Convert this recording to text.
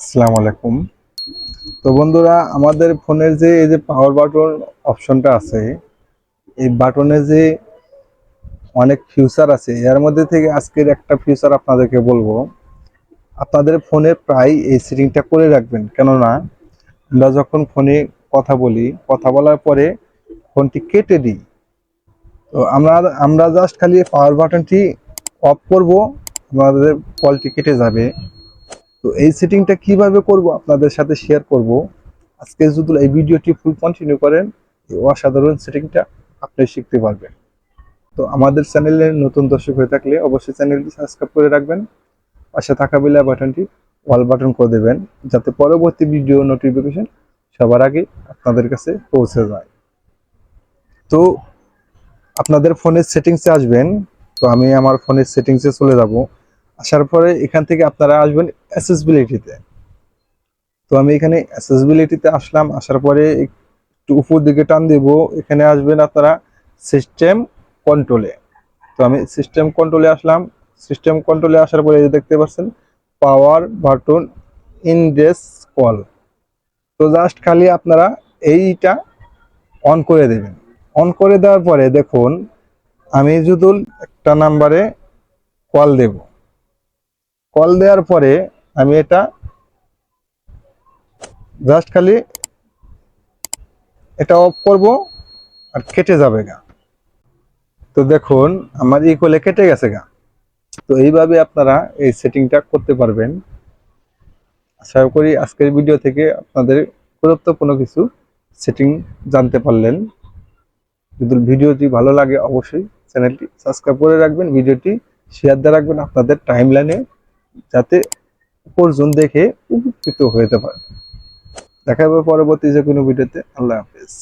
আসসালামু আলাইকুম। তো বন্ধুরা, আমাদের ফোনের যে এই যে পাওয়ার বাটন অপশনটা আছে, এই বাটনে যে অনেক ফিউচার আছে, এর মধ্যে থেকে আজকের একটা ফিউচার আপনাদেরকে বলব। আপনাদের ফোনে প্রায় এই সেটিংটা করে রাখবেন, কেননা আমরা যখন ফোনে কথা বলি, কথা বলার পরে ফোনটি কেটে দিই। তো আমরা আমরা জাস্ট খালি পাওয়ার বাটনটি অফ করব, আমাদের কলটি কেটে যাবে। তো এই সেটিংটা কীভাবে করব আপনাদের সাথে শেয়ার করব। আজকে যদি এই ভিডিওটি ফুল কন্টিনিউ করেন, এই অসাধারণ সেটিংটা আপনি শিখতে পারবেন। তো আমাদের চ্যানেলে নতুন দর্শক হয়ে থাকলে অবশ্যই চ্যানেলটি সাবস্ক্রাইব করে রাখবেন। পাশে থাকা বেলা বাটনটি অল বাটন করে দেবেন, যাতে পরবর্তী ভিডিও নোটিফিকেশন সবার আগে আপনাদের কাছে পৌঁছে যায়। তো আপনাদের ফোনের সেটিংসে আসবেন। তো আমি আমার ফোনের সেটিংসে চলে যাব। আসার পরে এখান থেকে আপনারা আসবেন অ্যাসেসবিলিটিতে তো আমি এখানে অ্যাসেসবিলিটিতে আসলাম, আসার পরে একটু উপর দিকে টান দেব, এখানে আসবেন আপনারা সিস্টেম কন্ট্রোলে তো আমি সিস্টেম কন্ট্রোলে আসলাম সিস্টেম কন্ট্রোলে আসার পরে দেখতে পাচ্ছেন পাওয়ার বাটন ইনডেস কল তো জাস্ট খালি আপনারা এইটা অন করে দেবেন। অন করে দেওয়ার পরে দেখুন, আমি যদি একটা নাম্বারে কল দেব। কল দেওয়ার পরে আমি এটা জাস্ট খালি এটা অফ করব আর কেটে যাবে গা। তো দেখুন, আমার ইকোলে কেটে গেছে গা। তো এইভাবে আপনারা এই সেটিংটা করতে পারবেন। আশা করি আজকের ভিডিও থেকে আপনাদের গুরুত্বপূর্ণ কিছু সেটিং জানতে পারলেন। যদি ভিডিওটি ভালো লাগে, অবশ্যই চ্যানেলটি সাবস্ক্রাইব করে রাখবেন, ভিডিওটি শেয়ার দিয়ে রাখবেন। আপনাদের টাইম লাইনে যাতে উপরজন দেখে উপকৃত হতে পারে। দেখা হবে পরবর্তী যে কোনো ভিডিওতে। আল্লাহ হাফেজ।